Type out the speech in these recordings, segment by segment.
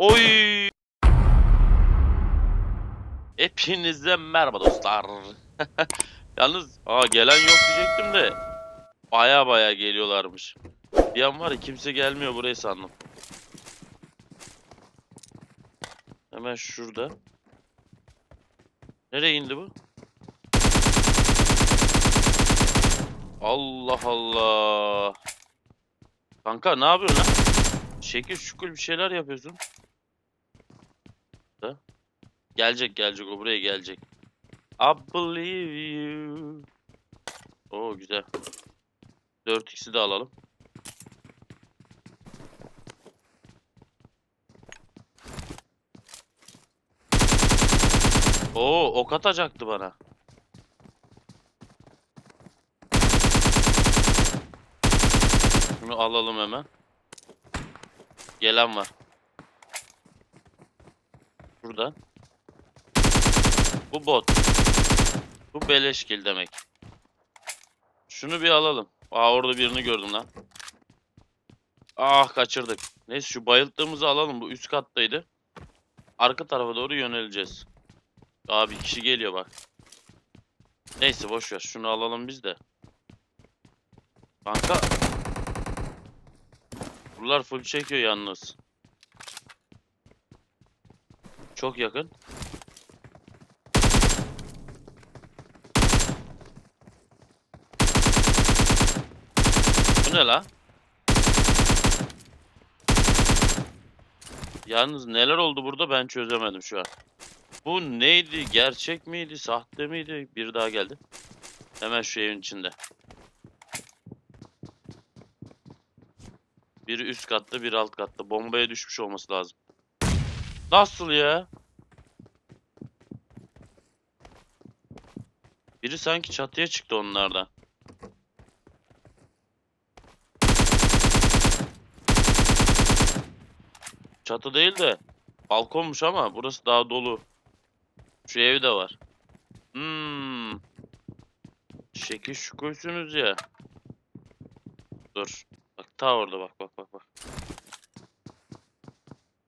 Oy! Hepinize merhaba dostlar. Yalnız aa gelen yok diyecektim de baya baya geliyorlarmış. Bir an var ya kimse gelmiyor buraya sandım. Hemen şurada. Nereye indi bu? Allah Allah. Kanka ne yapıyorsun lan? Şekil şukul bir şeyler yapıyorsun. Da. Gelecek gelecek o buraya gelecek. I believe you. Oo güzel. 4x'i de alalım. Oo ok atacaktı bana. Şunu alalım hemen. Gelen var. Burada. Bu bot. Bu beleşkil demek. Şunu bir alalım. Aa orada birini gördüm lan. Ah kaçırdık. Neyse şu bayılttığımızı alalım. Bu üst kattaydı. Arka tarafa doğru yöneleceğiz. Aa bir kişi geliyor bak. Neyse boş ver. Şunu alalım biz de. Kanka. Buralar full çekiyor yalnız. Çok yakın. Bu ne la? Yalnız neler oldu burada ben çözemedim şu an. Bu neydi? Gerçek miydi? Sahte miydi? Bir daha geldi. Hemen şu evin içinde. Biri üst katta, biri alt katta. Bombaya düşmüş olması lazım. Nasıl ya? Biri sanki çatıya çıktı onlardan. Çatı değil de balkonmuş ama burası daha dolu. Şu ev de var. Hmm. Şekil şukulsunuz ya. Dur. Bak ta orada bak bak bak bak.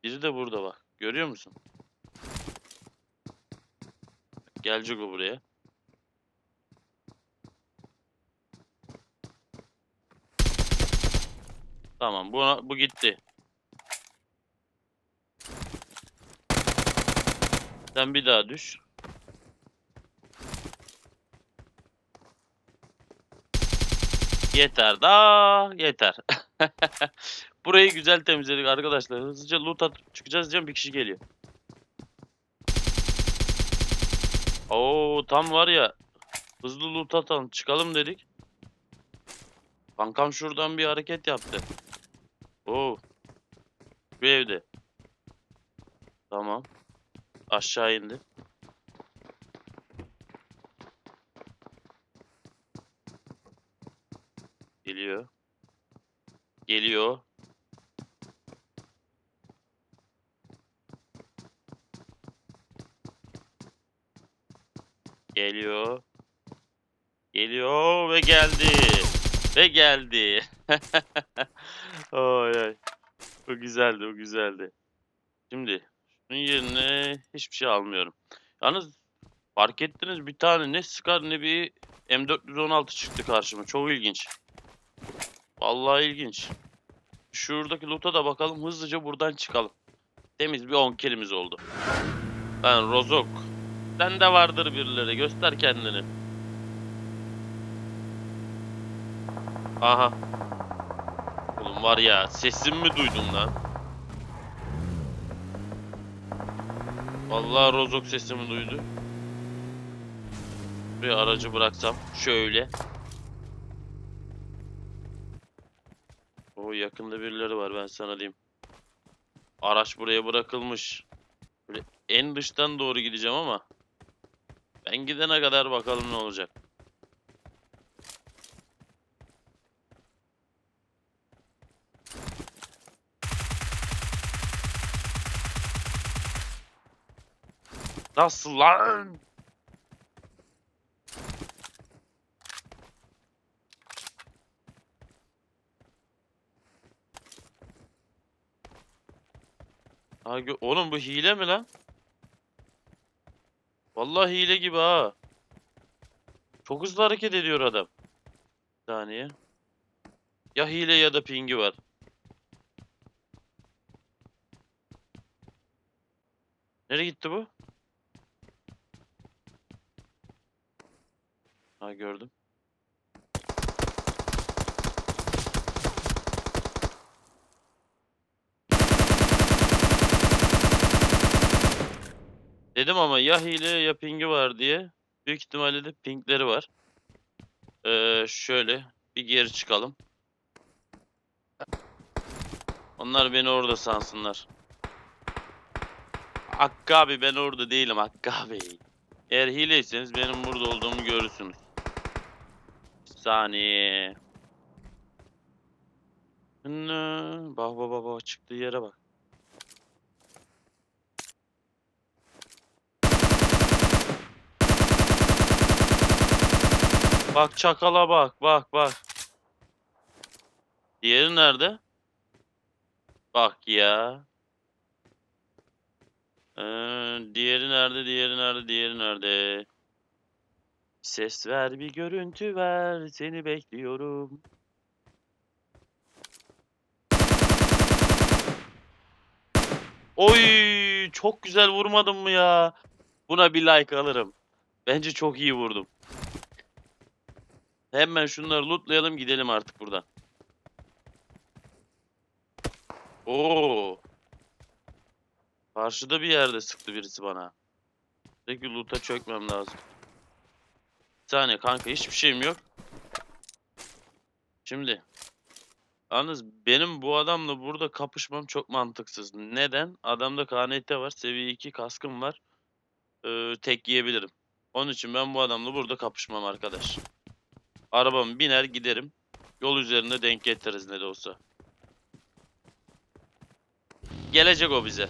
Biri de burada bak. Görüyor musun? Gelecek o buraya. Tamam bu bu gitti. Sen bir daha düş. Yeter da yeter. Burayı güzel temizledik arkadaşlar. Hızlıca loot atıp çıkacağız diyeceğim bir kişi geliyor. Oo tam var ya. Hızlı loot atalım çıkalım dedik. Kankam şuradan bir hareket yaptı. Oo. Bu evde. Tamam. Aşağı indi. Geliyor. Geliyor. Geliyor. Geliyor ve geldi. Ve geldi. Oy oy. Bu güzeldi, bu güzeldi. Şimdi bunun yerine hiçbir şey almıyorum. Yalnız fark ettiniz bir tane ne Scar ne bir M416 çıktı karşıma. Çok ilginç. Vallahi ilginç. Şuradaki loot'a da bakalım. Hızlıca buradan çıkalım. Temiz bir 10 kilimiz oldu. Ben Rozok. Sen de vardır birileri. Göster kendini. Aha. Oğlum var ya sesimi mi duydun lan? Vallahi Rozok sesimi duydu. Buraya aracı bıraksam şöyle. O yakında birileri var ben sana diyeyim. Araç buraya bırakılmış. Böyle en dıştan doğru gideceğim ama ben gidene kadar bakalım ne olacak. Nasıl lan? Oğlum bu hile mi lan? Vallahi hile gibi ha. Çok hızlı hareket ediyor adam. Bir saniye. Ya hile ya da pingi var. Nereye gitti bu? Ha gördüm. Dedim ama ya hile ya pingi var diye. Büyük ihtimalle de pingleri var. Ee, şöyle bir geri çıkalım. Onlar beni orada sansınlar. Hakkı abi ben orada değilim Hakkı abi. Eğer hileyseniz benim burada olduğumu görürsünüz. Bir saniye. Nı, Bak bak bak bak çıktığı yere bak. Bak çakala bak bak bak. Diğeri nerede? Bak ya. Ee, diğeri nerede? Diğeri nerede? Diğeri nerede? Ses ver, bir görüntü ver. Seni bekliyorum. Oy, çok güzel vurmadım mı ya? Buna bir like alırım. Bence çok iyi vurdum. Hemen şunları lootlayalım gidelim artık buradan. Oo. Karşıda bir yerde sıktı birisi bana. Peki loot'a çökmem lazım. Bir saniye kanka hiçbir şeyim yok. Şimdi. Yalnız benim bu adamla burada kapışmam çok mantıksız. Neden? Adamda KNT var. Seviye 2 kaskım var. Ee, tek yiyebilirim. Onun için ben bu adamla burada kapışmam arkadaş. Arabamı biner giderim. Yol üzerinde denk getiririz ne de olsa. Gelecek o bize.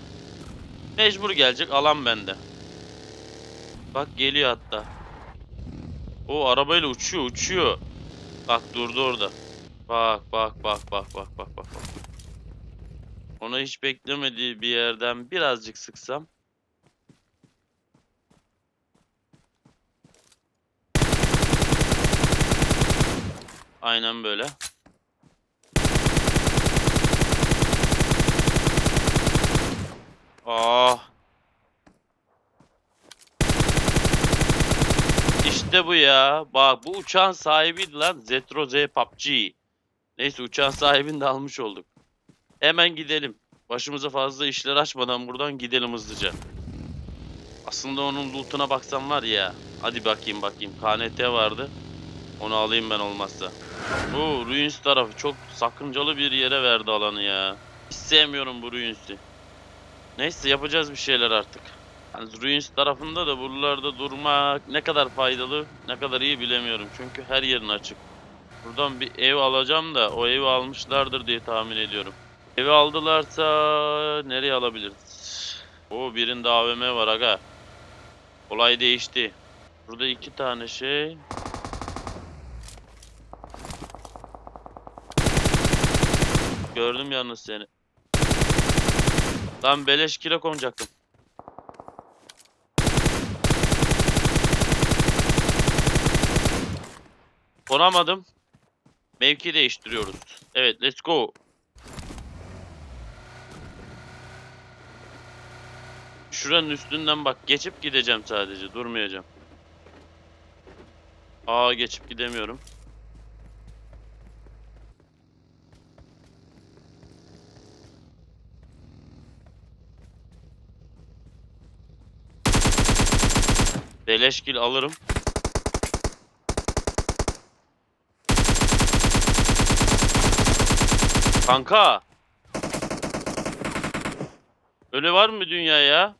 Mecbur gelecek alan bende. Bak geliyor hatta. O arabayla uçuyor uçuyor. Bak durdu orada. Bak bak bak bak bak bak bak. Ona hiç beklemediği bir yerden birazcık sıksam. Aynen böyle. Ah. İşte bu ya. Bak bu uçağın sahibiydi lan. Zetro Z PUBG. Neyse uçağın sahibini de almış olduk. Hemen gidelim. Başımıza fazla işler açmadan buradan gidelim hızlıca. Aslında onun lootuna baksam var ya. Hadi bakayım bakayım. KNT vardı. Onu alayım ben olmazsa. Bu Ruins tarafı çok sakıncalı bir yere verdi alanı ya. Hiç sevmiyorum bu Ruins'i. Neyse yapacağız bir şeyler artık. Yani Ruins tarafında da buralarda durmak ne kadar faydalı, ne kadar iyi bilemiyorum. Çünkü her yerin açık. Buradan bir ev alacağım da o evi almışlardır diye tahmin ediyorum. Evi aldılarsa nereye alabiliriz? O birinde AVM var aga. Olay değişti. Burada iki tane şey. Gördüm yalnız seni. Lan beleş kire konacaktım. Konamadım. Mevki değiştiriyoruz. Evet, let's go. Şuranın üstünden bak. Geçip gideceğim sadece. Durmayacağım. Aa geçip gidemiyorum. Beleşkil alırım. Kanka. Öyle var mı dünya ya?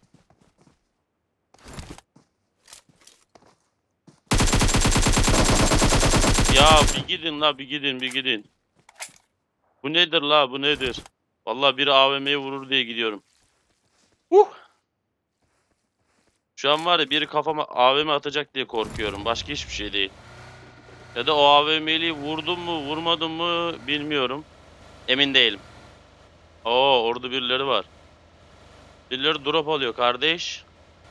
Ya bir gidin la bir gidin bir gidin. Bu nedir la bu nedir? Vallahi biri AVM'ye vurur diye gidiyorum. Uh. Şu an var ya biri kafama AVM atacak diye korkuyorum. Başka hiçbir şey değil. Ya da o AVM'liyi vurdum mu vurmadım mı bilmiyorum. Emin değilim. Oo orada birileri var. Birileri drop alıyor kardeş.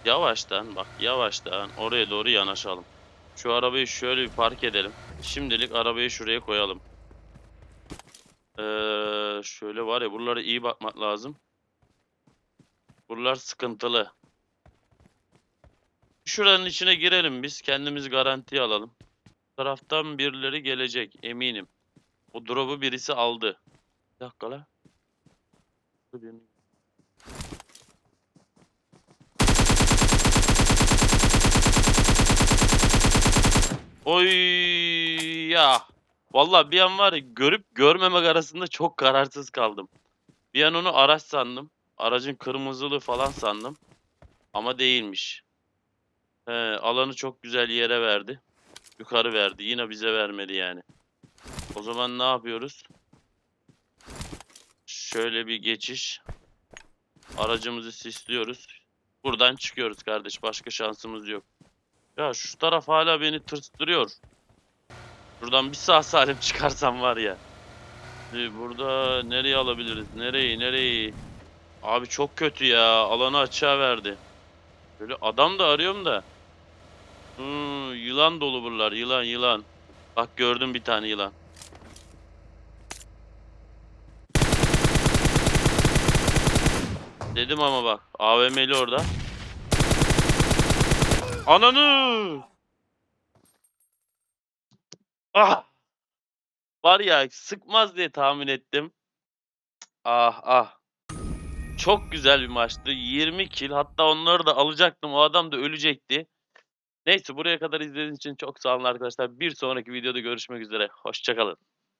Yavaştan bak yavaştan oraya doğru yanaşalım. Şu arabayı şöyle bir park edelim. Şimdilik arabayı şuraya koyalım. Ee, şöyle var ya buralara iyi bakmak lazım. Buralar sıkıntılı. Şuranın içine girelim biz. Kendimizi garantiye alalım. Taraftan birileri gelecek eminim. O drop'u birisi aldı. Bir dakika la. Oy ya. Vallahi bir an var ya görüp görmemek arasında çok kararsız kaldım. Bir an onu araç sandım. Aracın kırmızılı falan sandım. Ama değilmiş. He, alanı çok güzel yere verdi. Yukarı verdi. Yine bize vermedi yani. O zaman ne yapıyoruz? Şöyle bir geçiş. Aracımızı sisliyoruz. Buradan çıkıyoruz kardeş. Başka şansımız yok. Ya şu taraf hala beni tırstırıyor. Buradan bir sağ salim çıkarsam var ya. Şimdi burada nereye alabiliriz? Nereyi nereyi? Abi çok kötü ya. Alanı açığa verdi. Böyle adam da arıyorum da. Hmm, yılan dolu buralar. Yılan yılan. Bak gördüm bir tane yılan. Dedim ama bak. AVM'li orada. Ananı! Ah! Var ya sıkmaz diye tahmin ettim. Ah ah. Çok güzel bir maçtı. 20 kill. Hatta onları da alacaktım. O adam da ölecekti. Neyse buraya kadar izlediğiniz için çok sağ olun arkadaşlar. Bir sonraki videoda görüşmek üzere. Hoşçakalın.